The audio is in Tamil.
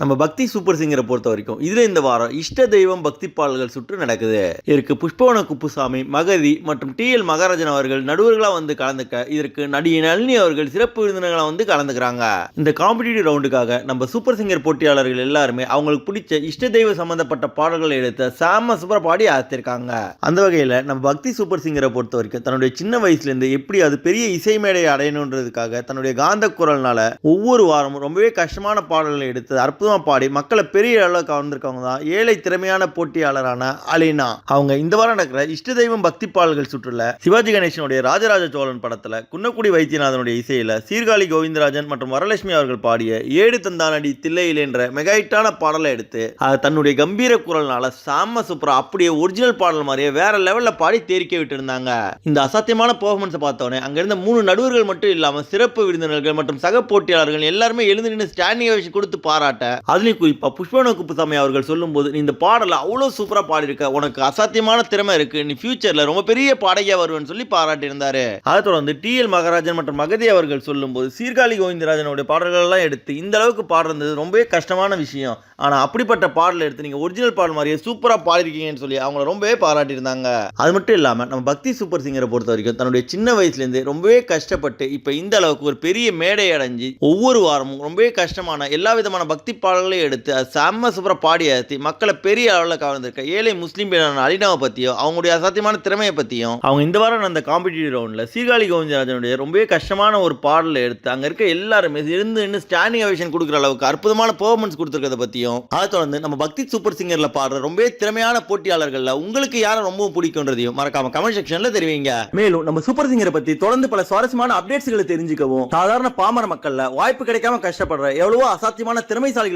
நம்ம பக்தி சூப்பர் சிங்கரை பொறுத்த வரைக்கும் இதில் இந்த வாரம் இஷ்ட தெய்வம் பக்தி பாடல்கள் சுற்று நடக்குது. இதற்கு புஷ்பவன குப்புசாமி மகதி மற்றும் டி எல் மகாராஜன் அவர்கள் நடுவர்களாக வந்து கலந்துக்க இதற்கு நடிகை நளினி அவர்கள் சிறப்பு விருந்தினர்களாக வந்து கலந்துக்கிறாங்க. இந்த காம்படிட்டிவ் ரவுண்டுக்காக நம்ம சூப்பர் சிங்கர் போட்டியாளர்கள் எல்லாருமே அவங்களுக்கு பிடிச்ச இஷ்ட தெய்வ சம்பந்தப்பட்ட பாடல்களை எடுத்த சாம சூப்பர் பாடி ஆத்திருக்காங்க அந்த வகையில் நம்ம பக்தி சூப்பர் சிங்கரை பொறுத்த வரைக்கும் தன்னுடைய சின்ன வயசுலேருந்து எப்படி அது பெரிய இசை மேடையை அடையணுன்றதுக்காக தன்னுடைய காந்த குரல்னால ஒவ்வொரு வாரமும் ரொம்பவே கஷ்டமான பாடல்களை எடுத்து அற்புதமாக பாடி மக்களை பெரிய அளவுக்கு கவர்ந்திருக்கவங்க தான் ஏழை திறமையான போட்டியாளரான அலினா. அவங்க இந்த வாரம் நடக்கிற இஷ்ட தெய்வம் பக்தி பாடல்கள் சுற்றுல சிவாஜி கணேசனுடைய ராஜராஜ சோழன் படத்தில் குன்னக்குடி வைத்தியநாதனுடைய இசையில சீர்காழி கோவிந்தராஜன் மற்றும் வரலட்சுமி அவர்கள் பாடிய ஏடு தந்தானடி தில்லையில் என்ற மெகாயிட்டான பாடலை எடுத்து அதை தன்னுடைய கம்பீர குரல்னால சாம சூப்பரா அப்படியே ஒரிஜினல் பாடல் மாதிரியே வேற லெவலில் பாடி தேரிக்க விட்டு இருந்தாங்க இந்த அசாத்தியமான பெர்ஃபார்மன்ஸை பார்த்தோன்னே அங்கிருந்த மூணு நடுவர்கள் மட்டும் இல்லாமல் சிறப்பு விருந்தினர்கள் மற்றும் சக போட்டியாளர்கள் எல்லாருமே எழுந்து நின்று ஸ்டாண்டிங் வச்சு கொடுத்து பாராட்ட அதுலேயும் குறிப்பாக புஷ்பவன குப்புசாமி அவர்கள் சொல்லும்போது நீ இந்த பாடலை அவ்வளோ சூப்பரா பாடியிருக்க. உனக்கு அசாத்தியமான திறமை இருக்கு. நீ ஃபியூச்சரில் ரொம்ப பெரிய பாடகியா வருவேன்னு சொல்லி பாராட்டியிருந்தாரு. அதை தொடர்ந்து டி எல் மகராஜன் மற்றும் மகதி அவர்கள் சொல்லும்போது சீர்காழி கோவிந்தராஜனுடைய பாடல்கள்லாம் எடுத்து இந்த அளவுக்கு பாடுறது ரொம்பவே கஷ்டமான விஷயம். ஆனால் அப்படிப்பட்ட பாடல் எடுத்து நீங்க ஒரிஜினல் பாடல் மாதிரியே சூப்பரா பாடிருக்கீங்கன்னு சொல்லி அவங்கள ரொம்பவே பாராட்டியிருந்தாங்க. அது மட்டும் இல்லாம நம்ம பக்தி சூப்பர் சிங்கரை பொறுத்த வரைக்கும் தன்னுடைய சின்ன வயசுலேருந்து ரொம்பவே கஷ்டப்பட்டு இப்போ இந்த அளவுக்கு ஒரு பெரிய மேடை அடைஞ்சு ஒவ்வொரு வாரமும் ரொம்பவே கஷ்டமான எல்லா விதமான பக்தி பாடல்களையும் எடுத்து அது செம்ம சூப்பராக பாடி ஏற்றி மக்களை பெரிய அளவில் கவர்ந்திருக்க ஏழை முஸ்லீம் பெண்ணான அலினாவை பற்றியும் அவங்களுடைய அசாத்தியமான திறமையை பற்றியும் அவங்க இந்த வாரம் அந்த காம்படிட்டிவ் ரவுண்டில் சீர்காழி கோவிந்தராஜனுடைய ரொம்பவே கஷ்டமான ஒரு பாடலை எடுத்து அங்கே இருக்க எல்லாருமே இருந்து இன்னும் ஸ்டாண்டிங் அவேஷன் கொடுக்குற அளவுக்கு அற்புதமான பெர்ஃபார்மன்ஸ் கொடுத்துருக்கிறத பற்றியும் அதை தொடர்ந்து நம்ம பக்தி சூப்பர் சிங்கரில் பாடுற ரொம்பவே திறமையான போட்டியாளர்களில் உங்களுக்கு யாரை ரொம்பவும் பிடிக்கும்ன்றதையும் மறக்காம கமெண்ட் செக்ஷன்ல தெரிவிங்க. மேலும் நம்ம சூப்பர் சிங்கரை பத்தி தொடர்ந்து பல சுவாரஸ்யமான அப்டேட்ஸ்களை தெரிஞ்சுக்கவும் சாதாரண பாமர மக்களில் வாய்ப்பு கிடைக்காம கஷ்டப்படுற எவ்வளவோ அசாத்தியமான திறமைசாலிகள்